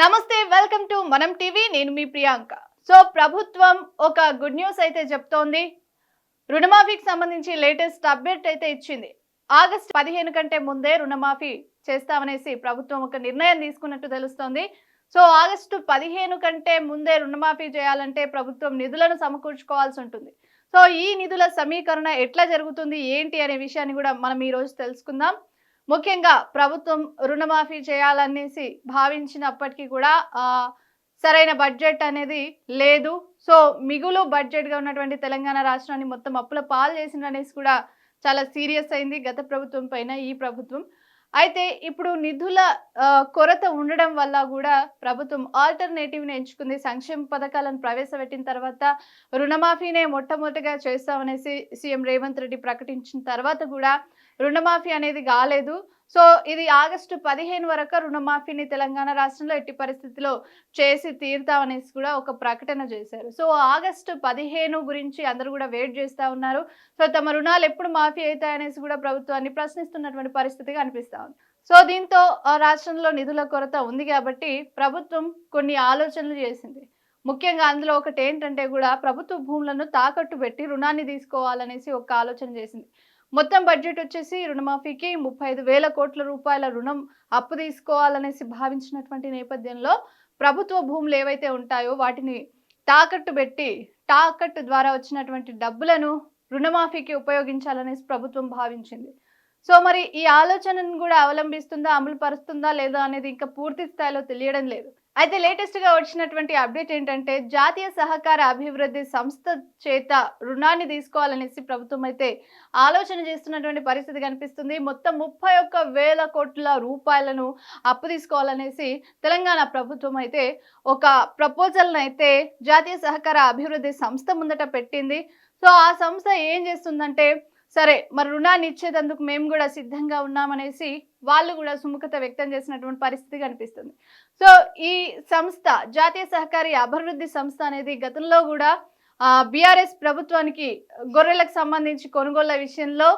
నమస్తే welcome to మనం TV. నేను మీ ప్రియాంక. సో ప్రభుత్వం ఒక గుడ్ న్యూస్ అయితే చెప్తోంది. రుణమాఫీకి సంబంధించి లేటెస్ట్ అప్డేట్ అయితే ఇచ్చింది. ఆగస్ట్ పదిహేను కంటే ముందే రుణమాఫీ చేస్తామనేసి ప్రభుత్వం ఒక నిర్ణయం తీసుకున్నట్టు తెలుస్తోంది. సో ఆగస్టు పదిహేను కంటే ముందే రుణమాఫీ చేయాలంటే ప్రభుత్వం నిధులను సమకూర్చుకోవాల్సి ఉంటుంది. సో ఈ నిధుల సమీకరణ ఎట్లా జరుగుతుంది ఏంటి అనే విషయాన్ని కూడా మనం ఈ రోజు తెలుసుకుందాం. ముఖ్యంగా ప్రభుత్వం రుణమాఫీ చేయాలనేసి భావించినప్పటికీ కూడా సరైన బడ్జెట్ అనేది లేదు. సో మిగులు బడ్జెట్గా ఉన్నటువంటి తెలంగాణ రాష్ట్రాన్ని మొత్తం అప్పుల పాలు చేసిందనేసి కూడా చాలా సీరియస్ అయింది గత ప్రభుత్వం పైన ఈ ప్రభుత్వం. అయితే ఇప్పుడు నిధుల కొరత ఉండడం వల్ల కూడా ప్రభుత్వం ఆల్టర్నేటివ్ని ఎంచుకుంది. సంక్షేమ పథకాలను ప్రవేశపెట్టిన తర్వాత రుణమాఫీనే మొట్టమొదటిగా చేస్తామనేసి సీఎం రేవంత్ రెడ్డి ప్రకటించిన తర్వాత కూడా రుణమాఫీ అనేది కాలేదు. సో ఇది ఆగస్టు పదిహేను వరకు రుణమాఫీని తెలంగాణ రాష్ట్రంలో ఎట్టి పరిస్థితిలో చేసి తీరుతామనేసి కూడా ఒక ప్రకటన చేశారు. సో ఆగస్టు పదిహేను గురించి అందరూ కూడా వెయిట్ చేస్తూ ఉన్నారు. సో తమ రుణాలు ఎప్పుడు మాఫీ అవుతాయనేసి కూడా ప్రభుత్వాన్ని ప్రశ్నిస్తున్నటువంటి పరిస్థితి కనిపిస్తూ ఉంది. సో దీంతో ఆ రాష్ట్రంలో నిధుల కొరత ఉంది కాబట్టి ప్రభుత్వం కొన్ని ఆలోచనలు చేసింది. ముఖ్యంగా అందులో ఒకటి ఏంటంటే కూడా ప్రభుత్వ భూములను తాకట్టు పెట్టి రుణాన్ని తీసుకోవాలనేసి ఒక ఆలోచన చేసింది. మొత్తం బడ్జెట్ వచ్చేసి రుణమాఫీకి ముప్పై ఐదు వేల కోట్ల రూపాయల రుణం అప్పు తీసుకోవాలనేసి భావించినటువంటి నేపథ్యంలో ప్రభుత్వ భూములు ఏవైతే ఉంటాయో వాటిని తాకట్టు పెట్టి తాకట్టు ద్వారా వచ్చినటువంటి డబ్బులను రుణమాఫీకి ఉపయోగించాలనేసి ప్రభుత్వం భావించింది. సో మరి ఈ ఆలోచనను కూడా అవలంబిస్తుందా అమలు పరుస్తుందా లేదా అనేది ఇంకా పూర్తి స్థాయిలో తెలియడం లేదు. అయితే లేటెస్ట్గా వచ్చినటువంటి అప్డేట్ ఏంటంటే జాతీయ సహకార అభివృద్ధి సంస్థ చేత రుణాన్ని తీసుకోవాలనేసి ప్రభుత్వం అయితే ఆలోచన చేస్తున్నటువంటి పరిస్థితి కనిపిస్తుంది. మొత్తం ముప్పై ఒక్క వేల కోట్ల రూపాయలను అప్పు తీసుకోవాలనేసి తెలంగాణ ప్రభుత్వం అయితే ఒక ప్రపోజల్ని అయితే జాతీయ సహకార అభివృద్ధి సంస్థ ముందట పెట్టింది. సో ఆ సంస్థ ఏం చేస్తుందంటే సరే మరి రుణాన్ని ఇచ్చేటందుకు మేము కూడా సిద్ధంగా ఉన్నామనేసి వాళ్ళు కూడా సుముఖత వ్యక్తం చేసినటువంటి పరిస్థితి కనిపిస్తుంది. సో ఈ సంస్థ జాతీయ సహకారి అభివృద్ధి సంస్థ అనేది గతంలో కూడా బీఆర్ఎస్ ప్రభుత్వానికి గొర్రెలకు సంబంధించి కొనుగోళ్ళ విషయంలో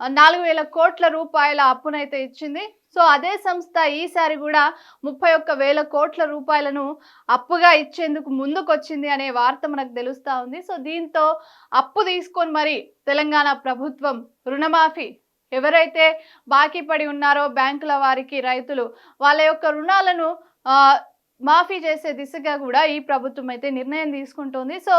నాలుగు వేల కోట్ల రూపాయల అప్పునైతే ఇచ్చింది. సో అదే సంస్థ ఈసారి కూడా ముప్పై ఒక్క వేల కోట్ల రూపాయలను అప్పుగా ఇచ్చేందుకు ముందుకొచ్చింది అనే వార్త మనకు తెలుస్తూ ఉంది. సో దీంతో అప్పు తీసుకొని మరి తెలంగాణ ప్రభుత్వం రుణమాఫీ ఎవరైతే బాకీ పడి ఉన్నారో బ్యాంకుల వారికి రైతులు వాళ్ళ యొక్క రుణాలను మాఫీ చేసే దిశగా కూడా ఈ ప్రభుత్వం అయితే నిర్ణయం తీసుకుంటుంది. సో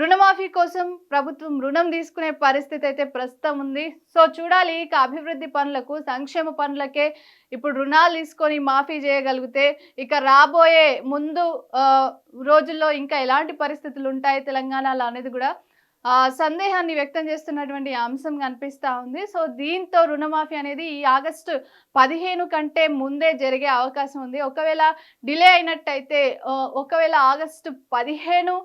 రుణమాఫీ కోసం ప్రభుత్వం రుణం తీసుకునే పరిస్థితి అయితే ప్రస్తుతం ఉంది. సో చూడాలి ఇక అభివృద్ధి పనులకు సంక్షేమ పనులకే ఇప్పుడు రుణాలు తీసుకొని మాఫీ చేయగలిగితే ఇక రాబోయే ముందు రోజుల్లో ఇంకా ఎలాంటి పరిస్థితులు ఉంటాయి తెలంగాణలో అనేది కూడా సందేహాన్ని వ్యక్తం చేస్తున్నటువంటి అంశం కనిపిస్తూ ఉంది. సో దీంతో రుణమాఫీ అనేది ఈ ఆగస్టు పదిహేను కంటే ముందే జరిగే అవకాశం ఉంది. ఒకవేళ డిలే అయినట్టయితే ఒకవేళ ఆగస్టు పదిహేను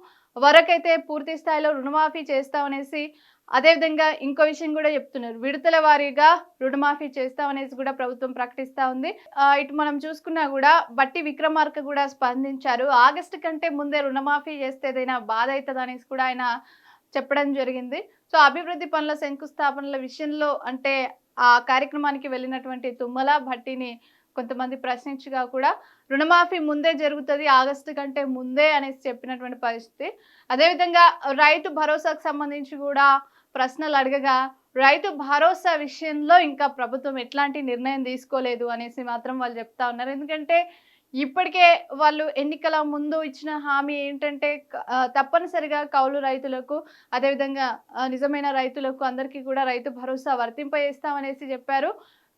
వరకైతే పూర్తి స్థాయిలో రుణమాఫీ చేస్తామనేసి అదేవిధంగా ఇంకో విషయం కూడా చెప్తున్నారు. విడతల వారీగా రుణమాఫీ చేస్తామనేసి కూడా ప్రభుత్వం ప్రకటిస్తా ఉంది. ఇటు మనం చూసుకున్నా కూడా బట్టి విక్రమార్క కూడా స్పందించారు. ఆగస్టు కంటే ముందే రుణమాఫీ చేస్తే ఏదైనా బాధ అవుతుంది అనేసి కూడా ఆయన చెప్పడం జరిగింది. సో అభివృద్ధి పనుల శంకుస్థాపనల విషయంలో అంటే ఆ కార్యక్రమానికి వెళ్ళినటువంటి తుమ్మల భట్టిని కొంతమంది ప్రశ్నించగా కూడా రుణమాఫీ ముందే జరుగుతుంది ఆగస్టు కంటే ముందే అనేసి చెప్పినటువంటి పరిస్థితి. అదేవిధంగా రైతు భరోసాకు సంబంధించి కూడా ప్రశ్నలు అడగగా రైతు భరోసా విషయంలో ఇంకా ప్రభుత్వం ఎట్లాంటి నిర్ణయం తీసుకోలేదు అనేసి మాత్రం వాళ్ళు చెప్తా ఉన్నారు. ఎందుకంటే ఇప్పటికే వాళ్ళు ఎన్నికల ముందు ఇచ్చిన హామీ ఏంటంటే తప్పనిసరిగా కౌలు రైతులకు అదేవిధంగా నిజమైన రైతులకు అందరికీ కూడా రైతు భరోసా వర్తింపజేస్తామనేసి చెప్పారు.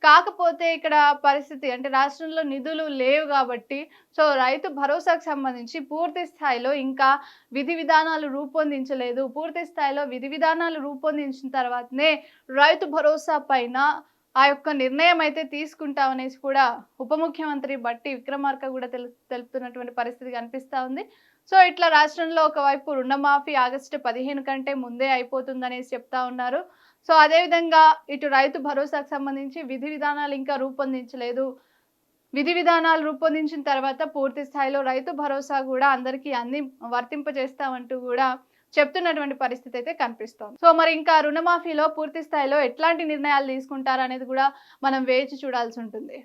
కాకపోతే ఇక్కడ పరిస్థితి అంటే రాష్ట్రంలో నిధులు లేవు కాబట్టి సో రైతు భరోసాకు సంబంధించి పూర్తి స్థాయిలో ఇంకా విధి విధానాలు రూపొందించలేదు. పూర్తి స్థాయిలో విధి విధానాలు రూపొందించిన తర్వాతనే రైతు భరోసా పైన ఆ యొక్క నిర్ణయం అయితే తీసుకుంటామనేసి కూడా ఉప ముఖ్యమంత్రి బట్టి విక్రమార్క కూడా తెలు తెలుపుతున్నటువంటి పరిస్థితి కనిపిస్తూ ఉంది. సో ఇట్లా రాష్ట్రంలో ఒకవైపు రుణమాఫీ ఆగస్టు పదిహేను కంటే ముందే అయిపోతుందనేసి చెప్తా ఉన్నారు. సో అదేవిధంగా ఇటు రైతు భరోసాకు సంబంధించి విధి విధానాలు ఇంకా రూపొందించలేదు. విధి విధానాలు రూపొందించిన తర్వాత పూర్తి స్థాయిలో రైతు భరోసా కూడా అందరికీ అంది వర్తింపజేస్తామంటూ కూడా చెప్తున్నటువంటి పరిస్థితి అయితే కనిపిస్తోంది. సో మరి ఇంకా రుణమాఫీలో పూర్తి స్థాయిలో ఎట్లాంటి నిర్ణయాలు తీసుకుంటారనేది కూడా మనం వేచి చూడాల్సి ఉంటుంది.